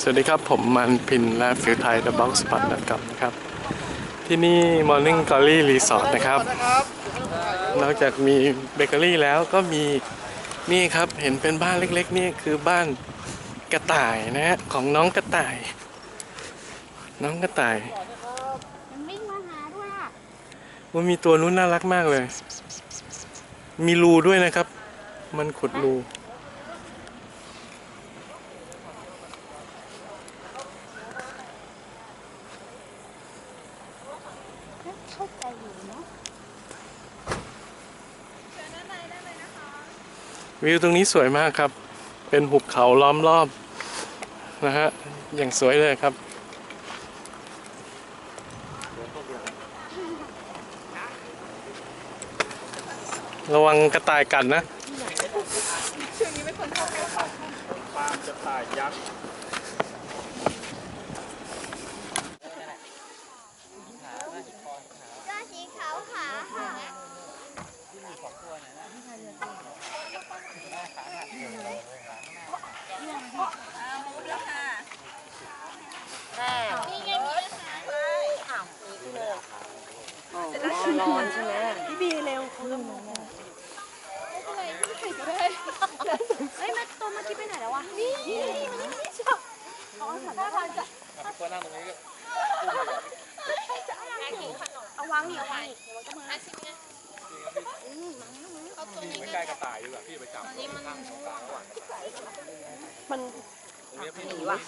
สวัสดีครับ ผมมันพินและฟิวไทย The Box Spot กับนะครับ ที่นี่ Morning Glory Resort นะครับ นอกจากมีเบเกอรี่แล้วก็มีนี่ครับเห็นเป็นบ้านเล็กๆ นี่คือบ้านกระต่ายนะฮะของน้องกระต่าย น้องกระต่ายมันวิ่งมาหาด้วยอะมันมีตัวนู้นน่ารักมากเลย มีรูด้วยนะครับ มันขุดรู เข้าใจอยู่เนาะ วิวตรงนี้สวยมากครับ เป็นหุบเขาล้อมรอบนะฮะ อย่างสวยเลยครับ ระวังกระต่ายกัดนะช่วงนี้ไม่คนเข้าใก็สีขาวขาค่ะ ร้อนใช่ไหมเฮ้ยแม่ตัวเมื่อกี้ไปไหนแล้ววะ นี่มันยังไม่ชอบอ๋อหันหน้าทางจะเอาวางนี่เอาวางนี่เดี๋ยวมันก็มาไม่ใกล้กระต่ายดีกว่าพี่ไปจับมันตั้งตรงกลางระหว่าง มันตรงนี้พี่หนีว่ะ